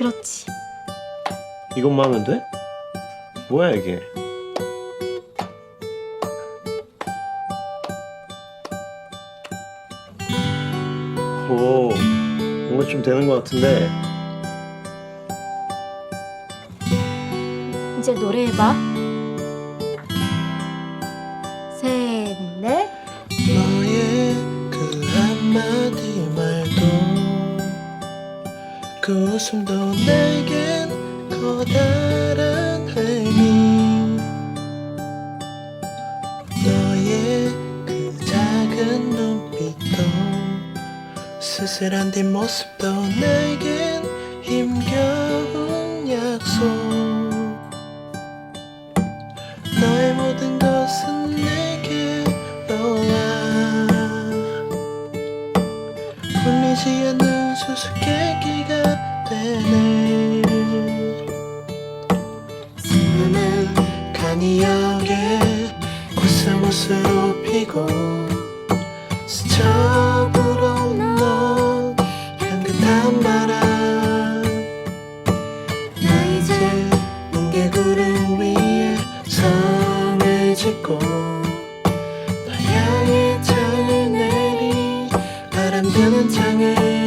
그렇지. 이것만 하면 돼? 뭐야 이게? 오, 뭔가 좀 되는 것 같은데. 이제 노래해봐. 그 웃음도 내겐 커다란 의미. 너의 그 작은 눈빛도 쓸쓸한 뒷모습도 내겐 힘겨운 약속. 너의 모든 것은 내게로 와. 풀리지 않는 수수께끼가 되네. 수많은 간이역에 코스모스로 피고 스쳐 불어오는 향긋한 바람. 나 이제 뭉게구름 위에 성을 짓고 너 향해 창을 내리 바람 드는 창을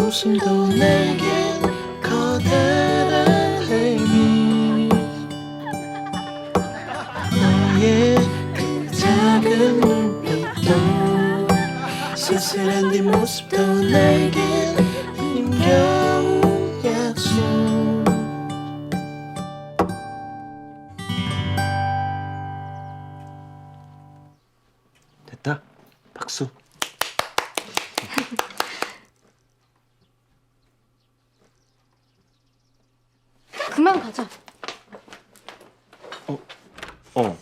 웃음도 내겐 커다란 의미 너의 그 작은 눈빛도 쓸쓸한 네 모습도 내겐 됐다. 박수. 그만 가자. 어.